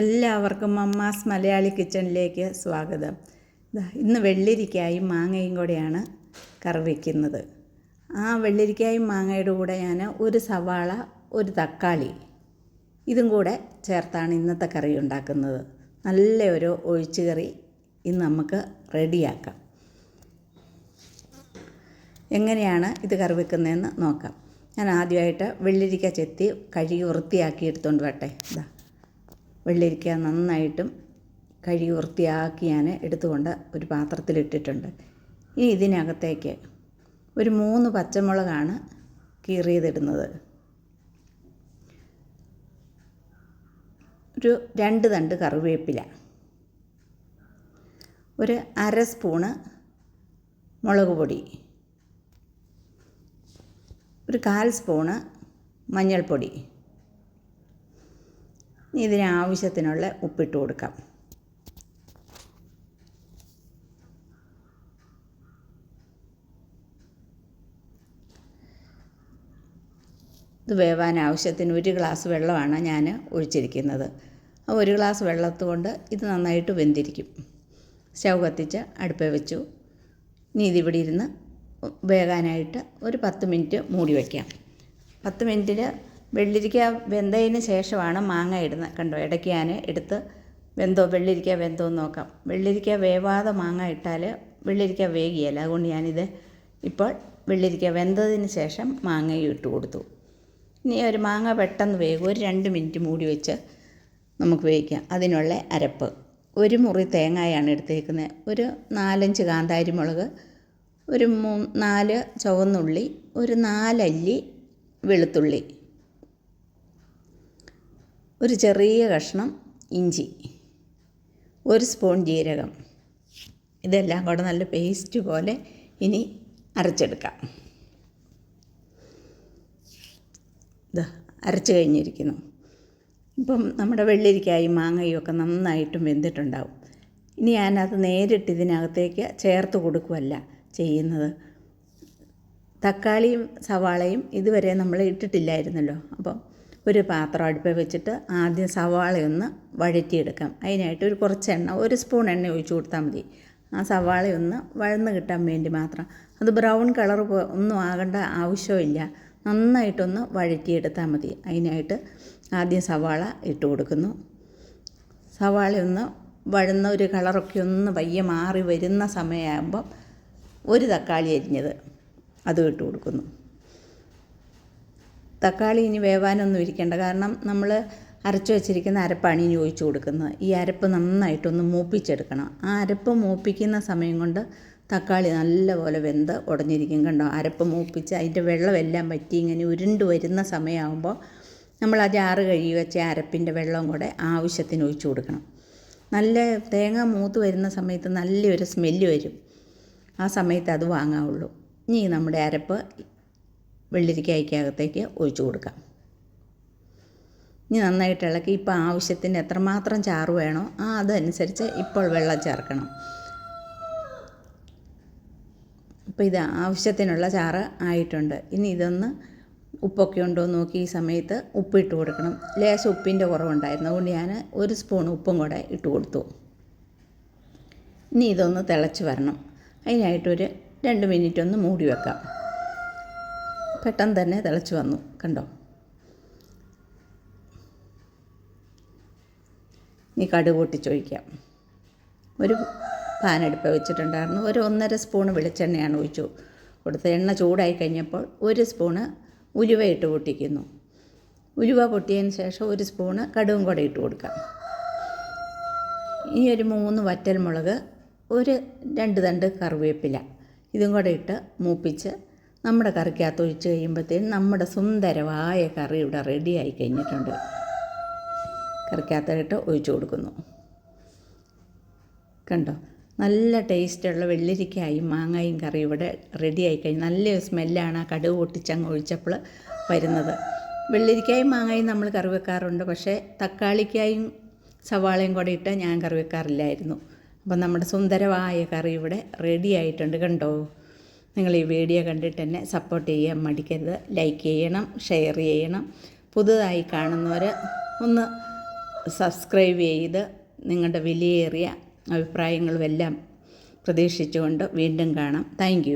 എല്ലാവർക്കും അമ്മാസ് മലയാളി കിച്ചണിലേക്ക് സ്വാഗതം. ഇന്ന് വെള്ളരിക്കായും മാങ്ങയും കൂടെയാണ് കറി വയ്ക്കുന്നത് ആ വെള്ളരിക്കായും മാങ്ങയുടെ കൂടെ ഞാൻ ഒരു സവാള ഒരു തക്കാളി ഇതും കൂടെ ചേർത്താണ് ഇന്നത്തെ കറി ഉണ്ടാക്കുന്നത്. നല്ല ഒരു ഒഴിച്ചുകറി ഇന്ന് നമുക്ക് റെഡിയാക്കാം. എങ്ങനെയാണ് ഇത് കറി വെക്കുന്നതെന്ന് നോക്കാം. ഞാൻ ആദ്യമായിട്ട് വെള്ളരിക്ക ചെത്തി കഴുകി വൃത്തിയാക്കി എടുത്തുകൊണ്ട് വരട്ടെ. ഇതാ വെള്ളരിക്ക നന്നായിട്ടും കഴുകി വൃത്തിയാക്കി ഞാൻ എടുത്തുകൊണ്ട് ഒരു പാത്രത്തിലിട്ടിട്ടുണ്ട് ഇനി ഇതിനകത്തേക്ക് ഒരു മൂന്ന് പച്ചമുളകാണ് കീറിയതിടുന്നത്. ഒരു രണ്ട് തണ്ട് കറിവേപ്പില ഒരു അര സ്പൂണ് മുളക് പൊടി ഒരു കാൽ സ്പൂണ് മഞ്ഞൾപ്പൊടി ഇതിന് ആവശ്യത്തിനുള്ള ഉപ്പിട്ട് കൊടുക്കാം. ഇത് വേവാൻ ആവശ്യത്തിന് ഒരു ഗ്ലാസ് വെള്ളമാണ് ഞാൻ ഒഴിച്ചിരിക്കുന്നത്. ആ ഒരു ഗ്ലാസ് വെള്ളത്ത് കൊണ്ട് ഇത് നന്നായിട്ട് വെന്തിരിക്കും. സ്റ്റൗ കത്തിച്ച് അടുപ്പേ വെച്ചു. ഇനി ഇതിവിടെ ഇരുന്ന് വേകാനായിട്ട് ഒരു പത്ത് മിനിറ്റ് മൂടി വയ്ക്കാം പത്ത് മിനിറ്റിൽ വെള്ളരിക്ക വെന്തതിന് ശേഷമാണ് മാങ്ങ ഇടുന്നത് കണ്ടോ ഇടയ്ക്ക് ഞാൻ എടുത്ത് വെന്തോ വെള്ളിരിക്ക വെന്തോ നോക്കാം. വെള്ളിരിക്ക വേവാതെ മാങ്ങ ഇട്ടാൽ വെള്ളിരിക്ക വേകിയല്ല അതുകൊണ്ട് ഞാനിത് ഇപ്പോൾ വെള്ളിരിക്ക വെന്തതിന് ശേഷം മാങ്ങയും ഇട്ട് കൊടുത്തു. ഇനി ഒരു മാങ്ങ പെട്ടെന്ന് വേകും ഒരു രണ്ട് മിനിറ്റ് മൂടി വെച്ച് നമുക്ക് വേവിക്കാം. അതിനുള്ള അരപ്പ്. ഒരു മുറി തേങ്ങയാണ് എടുത്തേക്കുന്നത് ഒരു നാലഞ്ച് കാന്താരി മുളക് ഒരു മൂ നാല് ചുവന്നുള്ളി ഒരു നാലല്ലി വെളുത്തുള്ളി. ഒരു ചെറിയ കഷ്ണം ഇഞ്ചി ഒരു സ്പൂൺ ജീരകം. ഇതെല്ലാം കൂടെ നല്ല പേസ്റ്റ് പോലെ ഇനി അരച്ചെടുക്കാം. ഇത് അരച്ച് കഴിഞ്ഞിരിക്കുന്നു. ഇപ്പം നമ്മുടെ വെള്ളരിക്കായും മാങ്ങയും ഒക്കെ നന്നായിട്ടും വെന്തിട്ടുണ്ടാവും. ഇനി ഞാനത് നേരിട്ട് ഇതിനകത്തേക്ക് ചേർത്ത് കൊടുക്കുകയല്ല ചെയ്യുന്നത്. തക്കാളിയും സവാളയും ഇതുവരെ നമ്മൾ ഇട്ടിട്ടില്ലായിരുന്നല്ലോ. അപ്പം ഒരു പാത്രം അടുപ്പിൽ വെച്ചിട്ട് ആദ്യം സവാളയൊന്ന് വഴറ്റിയെടുക്കാം. അതിനായിട്ട് ഒരു കുറച്ച് എണ്ണ ഒരു സ്പൂൺ എണ്ണ ഒഴിച്ച് കൊടുത്താൽ മതി. ആ സവാളയൊന്ന് വഴന്ന് കിട്ടാൻ വേണ്ടി മാത്രം. അത് ബ്രൗൺ കളർ ഒന്നും ആകേണ്ട ആവശ്യമില്ല. നന്നായിട്ടൊന്ന് വഴറ്റിയെടുത്താൽ മതി. അതിനായിട്ട് ആദ്യം സവാള ഇട്ട് കൊടുക്കുന്നു. സവാളയൊന്ന് വഴുന്ന ഒരു കളറൊക്കെ ഒന്ന് പയ്യെ മാറി വരുന്ന സമയമാകുമ്പം ഒരു തക്കാളി അരിഞ്ഞത് അതും ഇട്ട് കൊടുക്കുന്നു. തക്കാളി ഇനി വേവാനൊന്നും ഇരിക്കേണ്ട. കാരണം നമ്മൾ അരച്ചു വച്ചിരിക്കുന്ന അരപ്പാണ് ഇനി ഒഴിച്ചു കൊടുക്കുന്നത്. ഈ അരപ്പ് നന്നായിട്ടൊന്ന് മൂപ്പിച്ചെടുക്കണം. ആ അരപ്പ് മൂപ്പിക്കുന്ന സമയം കൊണ്ട് തക്കാളി നല്ലപോലെ വെന്ത് ഉടഞ്ഞിരിക്കും കണ്ടോ? അരപ്പ് മൂപ്പിച്ച് അതിന്റെ വെള്ളമെല്ലാം പറ്റി ഇങ്ങനെ ഉരുണ്ട് വരുന്ന സമയമാകുമ്പോൾ നമ്മൾ ആ ജാറ് കഴുകി വെച്ച അരപ്പിന്റെ വെള്ളം കൂടെ ആവശ്യത്തിന് ഒഴിച്ചു കൊടുക്കണം. നല്ല തേങ്ങ മൂത്ത് വരുന്ന സമയത്ത് നല്ലൊരു സ്മെല്ല് വരും. ആ സമയത്ത് അത് വാങ്ങാവുള്ളൂ. ഇനി നമ്മുടെ അരപ്പ് വെള്ളരിക്കായ്ക്കകത്തേക്ക് ഒഴിച്ചു കൊടുക്കാം. ഇനി നന്നായിട്ട് ഇളക്കി ഇപ്പോൾ ആവശ്യത്തിന് എത്രമാത്രം ചാറ് വേണോ ആ അതനുസരിച്ച് ഇപ്പോൾ വെള്ളം ചേർക്കണം. അപ്പോൾ ഇത് ആവശ്യത്തിനുള്ള ചാറ് ആയിട്ടുണ്ട്. ഇനി ഇതൊന്ന് ഉപ്പൊക്കെ ഉണ്ടോ എന്ന് നോക്കി ഈ സമയത്ത് ഉപ്പ് ഇട്ട് കൊടുക്കണം. ലേശം ഉപ്പിന്റെ കുറവുണ്ടായിരുന്നു. അതുകൊണ്ട് ഞാൻ ഒരു സ്പൂൺ ഉപ്പും കൂടെ ഇട്ട് കൊടുത്തു. ഇനി ഇതൊന്ന് തിളച്ച് വരണം. അതിനായിട്ടൊരു രണ്ട് മിനിറ്റ് ഒന്ന് മൂടി വെക്കാം. പെട്ടെന്ന് തന്നെ തിളച്ച് വന്നു. കണ്ടോ? ഇനി കടുക് പൊട്ടിച്ചൊഴിക്കാം ഒരു പാനെടുപ്പ് വെച്ചിട്ടുണ്ടായിരുന്നു. ഒരു ഒന്നര സ്പൂണ് വെളിച്ചെണ്ണയാണ് ഒഴിച്ചു കൊടുത്ത് എണ്ണ ചൂടായി കഴിഞ്ഞപ്പോൾ ഒരു സ്പൂണ് ഉലുവ ഇട്ട് പൊട്ടിക്കുന്നു. ഉലുവ പൊട്ടിയതിന് ശേഷം ഒരു സ്പൂണ് കടുകും കൂടെ ഇട്ട് കൊടുക്കാം. ഇനി ഒരു മൂന്ന് വറ്റൽ മുളക് ഒരു രണ്ട് തണ്ട് കറിവേപ്പില ഇതും കൂടെ ഇട്ട് മൂപ്പിച്ച് നമ്മുടെ കറിക്കകത്ത് ഒഴിച്ച് കഴിയുമ്പോഴത്തേനും നമ്മുടെ സുന്ദരമായ കറി ഇവിടെ റെഡി ആയി കഴിഞ്ഞിട്ടുണ്ട്. കറിക്കകത്തായിട്ട് ഒഴിച്ചു കൊടുക്കുന്നു. കണ്ടോ? നല്ല ടേസ്റ്റുള്ള വെള്ളരിക്കായും മാങ്ങായും കറി ഇവിടെ റെഡി ആയി കഴിഞ്ഞു നല്ലൊരു സ്മെല്ലാണ് ആ കടുക് പൊട്ടിച്ചങ്ങ് ഒഴിച്ചപ്പോൾ വരുന്നത്. വെള്ളരിക്കായും മാങ്ങായും നമ്മൾ കറി വെക്കാറുണ്ട്. പക്ഷേ തക്കാളിക്കായും സവാളയും കൂടെ ഇട്ട് ഞാൻ കറി വെക്കാറില്ലായിരുന്നു. അപ്പം നമ്മുടെ സുന്ദരമായ കറി ഇവിടെ റെഡി ആയിട്ടുണ്ട്. കണ്ടോ? നിങ്ങൾ ഈ വീഡിയോ കണ്ടിട്ട് തന്നെ സപ്പോർട്ട് ചെയ്യാൻ മടിക്കരുത്. ലൈക്ക് ചെയ്യണം ഷെയർ ചെയ്യണം. പുതുതായി കാണുന്നവർ ഒന്ന് സബ്സ്ക്രൈബ് ചെയ്ത് നിങ്ങളുടെ വിലയേറിയ അഭിപ്രായങ്ങളുമെല്ലാം പ്രതീക്ഷിച്ചുകൊണ്ട് വീണ്ടും കാണാം. താങ്ക്